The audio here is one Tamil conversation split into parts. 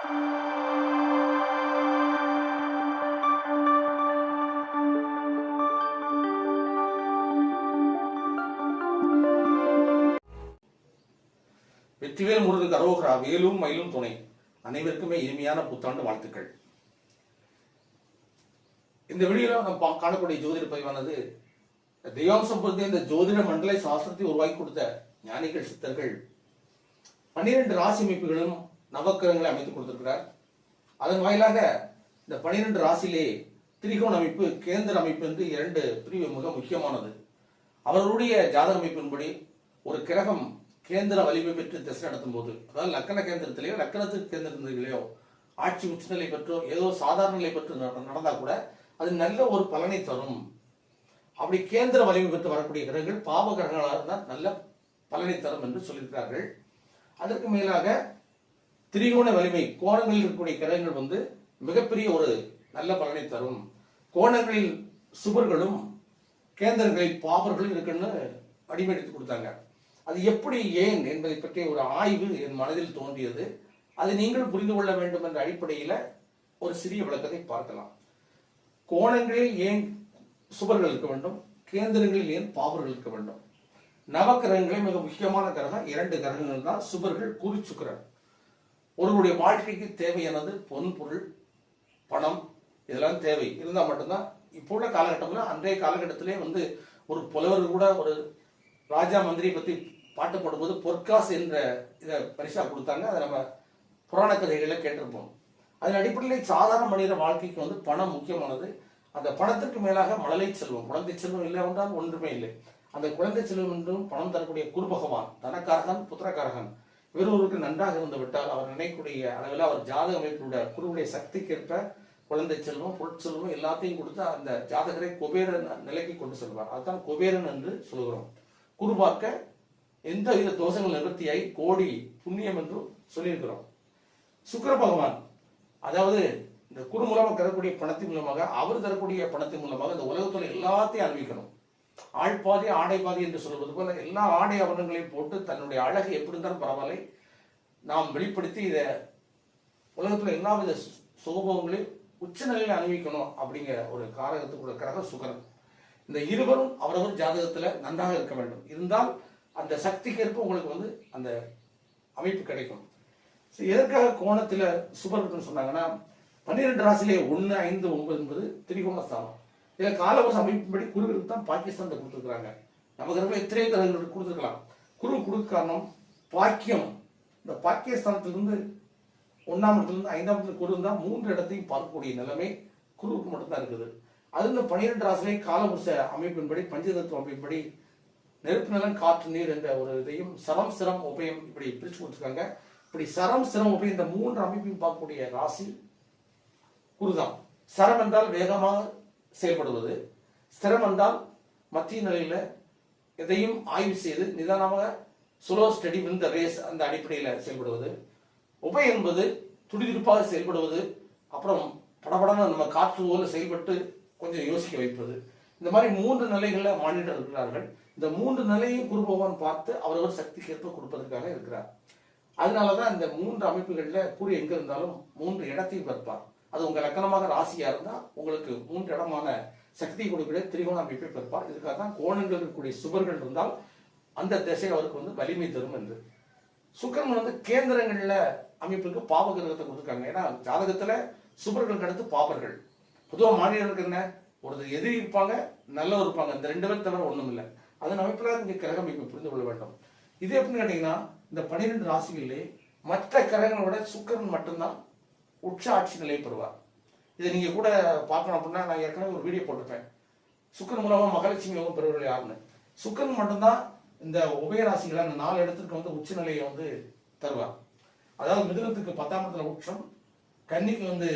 வெற்றிவேல் முருது கரோகரா வேலும் மயிலும் துணை. அனைவருக்குமே இனிமையான புத்தாண்டு வாழ்த்துக்கள். இந்த வீடியோல நம்ம பா- காணக்கூடிய ஜோதிட பதிவானது தெய்வாம்சம் பொறுத்த இந்த ஜோதிட மண்டல சாஸ்திரத்தை உருவாக்கி கொடுத்த ஞானிகள் சித்தர்கள் பன்னிரண்டு ராசி அமைப்புகளும் நவக்கிரகங்களை அமைத்து கொடுத்திருக்கிறார். அதன் வாயிலாக இந்த பனிரெண்டு ராசியிலே திரிகோண அமைப்பு கேந்திர அமைப்பு என்று இரண்டு பிரிவு மிக முக்கியமானது. அவர்களுடைய ஜாதக அமைப்பின்படி ஒரு கிரகம் கேந்திர வலிமை பெற்று திசை நடத்தும் போது அதாவது லக்கண கேந்திரத்திலேயோ லக்கணத்துக்கு கேந்திரத்திலேயோ ஆட்சி உச்சநிலை பெற்றோ ஏதோ சாதாரண நிலை பெற்று நட- நடந்தா கூட அது நல்ல ஒரு பலனை தரும். அப்படி கேந்திர வலிமை பெற்று வரக்கூடிய கிரகங்கள் பாவ கிரகங்களாக இருந்தால் நல்ல பலனை தரும் என்று சொல்லியிருக்கிறார்கள். அதற்கு மேலாக திரிகோண வலிமை கோணங்களில் இருக்கக்கூடிய கிரகங்கள் வந்து மிகப்பெரிய ஒரு நல்ல பலனை தரும். கோணங்களில் சுவர்களும் கேந்திரங்களில் பாவர்களும் இருக்குன்னு அடிமையெடுத்து கொடுத்தாங்க. அது எப்படி ஏன் என்பதை பற்றிய ஒரு ஆய்வு என் மனதில் தோன்றியது. அதை நீங்கள் புரிந்து கொள்ள வேண்டும் என்ற அடிப்படையில் ஒரு சிறிய விளக்கத்தை பார்க்கலாம். கோணங்களில் ஏன் சுவர்கள் இருக்க வேண்டும்? கேந்திரங்களில் ஏன் பாவர்கள் இருக்க வேண்டும்? நவக்கிரகங்களே மிக முக்கியமான கிரகம். இரண்டு கிரகங்கள் தான் சுபர்கள் குறி ஒருவருடைய வாழ்க்கைக்கு தேவையானது பொன் பொருள் பணம் இதெல்லாம் தேவை. இருந்தால் மட்டும்தான். இப்போ உள்ள காலகட்டம்ல அன்றைய காலகட்டத்திலே வந்து ஒரு புலவர் கூட ஒரு ராஜா மந்திரி பற்றி பாட்டு போடும்போது பொற்காசு என்ற இதை பரிசா கொடுத்தாங்க. அதை நம்ம புராண கதைகளில் கேட்டிருப்போம். அதன் அடிப்படையில் சாதாரண மனித வாழ்க்கைக்கு வந்து பணம் முக்கியமானது. அந்த பணத்திற்கு மேலாக மழலை செல்வம் குழந்தை செல்வம் இல்லை என்றால் ஒன்றுமே இல்லை. அந்த குழந்தை செல்வம் என்றும் பணம் தரக்கூடிய குரு பகவான் தனக்காரகன் புத்திரக்காரகன். வேறொருவருக்கு நன்றாக இருந்து விட்டால் அவர் நினைக்கூடிய அளவில் அவர் ஜாதக அமைப்பினுடைய குருவுடைய சக்திக்கேற்ப குழந்தை செல்வம் பொருட்செல்வம் எல்லாத்தையும் கொடுத்து அந்த ஜாதகரை குபேரன் நிலைக்கு கொண்டு செல்வார். அதுதான் குபேரன் என்று சொல்கிறோம். குருபாக்க எந்த வித தோஷங்கள் நிவர்த்தியாகி கோடி புண்ணியம் என்றும் சொல்லியிருக்கிறோம். சுக்கர பகவான் அதாவது இந்த குரு மூலமாக தரக்கூடிய பணத்தின் மூலமாக அவர் தரக்கூடிய பணத்தின் மூலமாக இந்த உலகத்துல எல்லாத்தையும் அனுபவிக்கணும். ஆள் பாதி ஆடை பாதி என்று சொல்வது போல எல்லா ஆடை ஆபரணங்களையும் போட்டு தன்னுடைய அழகு எப்படி இருந்தாலும் பரவாயில்லை. நாம் வெளிப்படுத்தி இதை உலகத்துல எல்லா வித சுகபோகங்களையும் உச்ச நிலையில அனுபவிக்கணும் அப்படிங்கிற ஒரு காரகத்துக்குள்ள கிரக சுகரன் இந்த இருவரும் அவரவர் ஜாதகத்துல நன்றாக இருக்க வேண்டும். இருந்தால் அந்த சக்திக்கேற்ப உங்களுக்கு வந்து அந்த அமைப்பு கிடைக்கும். எதற்காக கோணத்துல சுபர்னு சொன்னாங்கன்னா பன்னிரெண்டு ராசிலே ஒன்று ஐந்து ஒன்பது என்பது திரிகோணஸ்தானம். இதை காலவசம் அமைப்பின்படி குருவிற்கு தான் பாகிஸ்தான் கொடுத்துருக்குறாங்க. நமக்கு இருக்கிற எத்தனை கிரகங்களுக்கு கொடுத்துருக்கலாம். குரு கொடுக்க காரணம் பாக்கியம். இந்த பாகிஸ்தானத்திலிருந்து ஒன்றாம் இடத்துலேருந்து ஐந்தாம் இடத்துல குரு இருந்தால் மூன்று இடத்தையும் பார்க்கக்கூடிய நிலைமை குருவுக்கு மட்டும்தான் இருக்குது. அது இந்த பன்னிரெண்டு ராசிலே காலவச அமைப்பின்படி பஞ்சதத்துவ அமைப்பின்படி நெருப்பு நிலம் காற்று நீர் என்ற ஒரு இதையும் சரம் சிரம் உபயம் இப்படி பிரிச்சு கொடுத்துருக்காங்க. இப்படி சரம் சிரம் உபயம் இந்த மூன்று அமைப்பையும் பார்க்கக்கூடிய ராசி குருதான். சரம் என்றால் வேகமாக செயல்படுவது. ஸ்திரம் என்றால் மத்திய நிலையில் எதையும் ஆய்வு செய்து நிதானமாக slow steady win the race அந்த அடிப்படையில் செயல்படுவது. உபை என்பது துடிதுடிப்பாக செயல்படுவது. அப்புறம் படபடன்னு நம்ம காற்று போல செயல்பட்டு கொஞ்சம் யோசிக்க வைப்பது. இந்த மாதிரி மூன்று நிலைகளில் மானிட்டர் இருக்கிறார்கள். இந்த மூன்று நிலையும் குரு பகவான் பார்த்து அவரவர் சக்திக்கேற்ப கொடுப்பதற்காக இருக்கிறார். அதனால தான் இந்த மூன்று அமைப்புகளில் குரு எங்கே இருந்தாலும் மூன்று இடத்தையும் பார்ப்பார். அது உங்க லக்கணமாக ராசியா இருந்தா உங்களுக்கு மூன்று இடமான சக்தி கொடுக்கிற திரிகோண அமைப்பை பெறுப்பார் இதுக்காக தான் கோணங்கள் இருக்கக்கூடிய சுவர்கள் இருந்தால் அந்த திசை அவருக்கு வந்து வலிமை தரும் என்று. சுக்கிரன் வந்து கேந்திரங்கள்ல அமைப்புக்கு பாவ கிரகத்தை கொடுத்துருக்காங்க. ஏன்னா ஜாதகத்துல சுபர்களுக்கு அடுத்து பாபர்கள் பொதுவாக மாநிலருக்கு என்ன? ஒருத்தர் எதிரி இருப்பாங்க நல்லவர் இருப்பாங்க. இந்த ரெண்டு பேர் தவிர ஒண்ணும் இல்லை. அதன் அமைப்புல இங்க கிரக அமைப்பு புரிந்து கொள்ள வேண்டும். இது எப்படின்னு கேட்டீங்கன்னா இந்த பன்னிரெண்டு ராசிகள்லேயே மற்ற கிரகங்களோட சுக்கரன் சுக்கிரன் மட்டும்தான் உச்ச ஆட்சி நிலை பெறுவார் இதை நீங்க கூட பார்க்கணும் அப்படின்னா நான் ஏற்கனவே ஒரு வீடியோ போட்டிருப்பேன். சுக்கரன் மூலமா மகாலட்சுமி யோகம் பெறுவர்கள் யாருன்னு. சுக்கரன் மட்டும்தான் இந்த உபயராசிகளை அந்த நாலு இடத்துக்கு வந்து உச்சநிலையை வந்து தருவார். அதாவது மிதுனத்துக்கு பத்தாம் இடத்துல உச்சம் கன்னிக்கு வந்து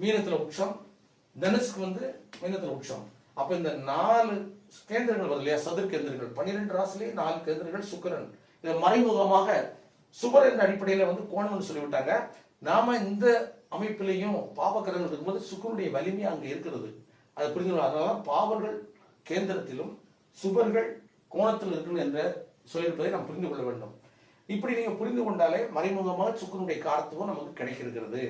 மீனத்துல உச்சம் தனுஷுக்கு வந்து மீனத்துல உச்சம். அப்ப இந்த நாலு கேந்திரங்கள் வருது இல்லையா? சதுர் கேந்திரங்கள். பன்னிரெண்டு ராசிலேயே நாலு கேந்திரங்கள் சுக்கரன். இதை மறைமுகமாக சுபர் என்ற அடிப்படையில வந்து கோணம்னு சொல்லிவிட்டாங்க. நாம இந்த அமைப்பிலையும் பாவக்கரங்கள் இருக்கும்போது சுக்கரனுடைய வலிமை அங்க இருக்கிறது. அதை புரிந்து கொள்ள- அதனால பாவர்கள் கேந்திரத்திலும் சுபர்கள் கோணத்தில் இருக்கணும் என்ற சொல்லியிருப்பதை நாம் புரிந்து கொள்ள வேண்டும். இப்படி நீங்க புரிந்து கொண்டாலே மறைமுகமாக சுக்கரனுடைய காரத்துவம் நமக்கு கிடைக்கிறது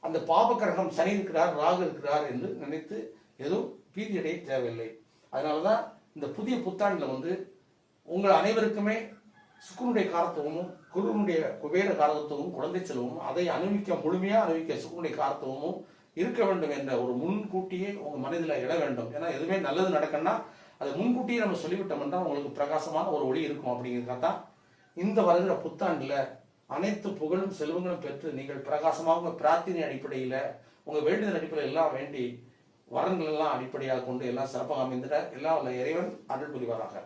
அந்த பாபக்கிரகம் சனி இருக்கிறார் ராகு இருக்கிறார் என்று நினைத்து எதுவும் பீதி அடைய தேவையில்லை அதனாலதான் இந்த புதிய புத்தாண்டுல வந்து உங்கள் அனைவருக்குமே சுக்குனுடைய காரத்துவமும் குருவனுடைய குபேர காரத்துவமும் குழந்தை செல்வமும் அதை அனுபவிக்க முழுமையாக அனுபவிக்க சுக்குனுடைய காரத்துவமும் இருக்க வேண்டும் என்ற ஒரு முன்கூட்டியே உங்க மனதில் இட வேண்டும். ஏன்னா எதுவுமே நல்லது நடக்கணும்னா அதை முன்கூட்டியே நம்ம சொல்லிவிட்டோம்னா உங்களுக்கு பிரகாசமான ஒரு ஒளி இருக்கும் அப்படிங்கிறதுக்காக தான் இந்த வருகிற புத்தாண்டுல அனைத்து புகழும் செல்வங்களும் பெற்று நீங்கள் பிரகாசமாக உங்க பிரார்த்தனை அடிப்படையில உங்க வேண்டுதல் அடிப்படையில் எல்லாம் வேண்டி வரங்கள் எல்லாம் அடிப்படையாக கொண்டு எல்லாம் சிறப்பாக அமைந்திட எல்லாம் உள்ள இறைவன் அருள் புரிவாராக.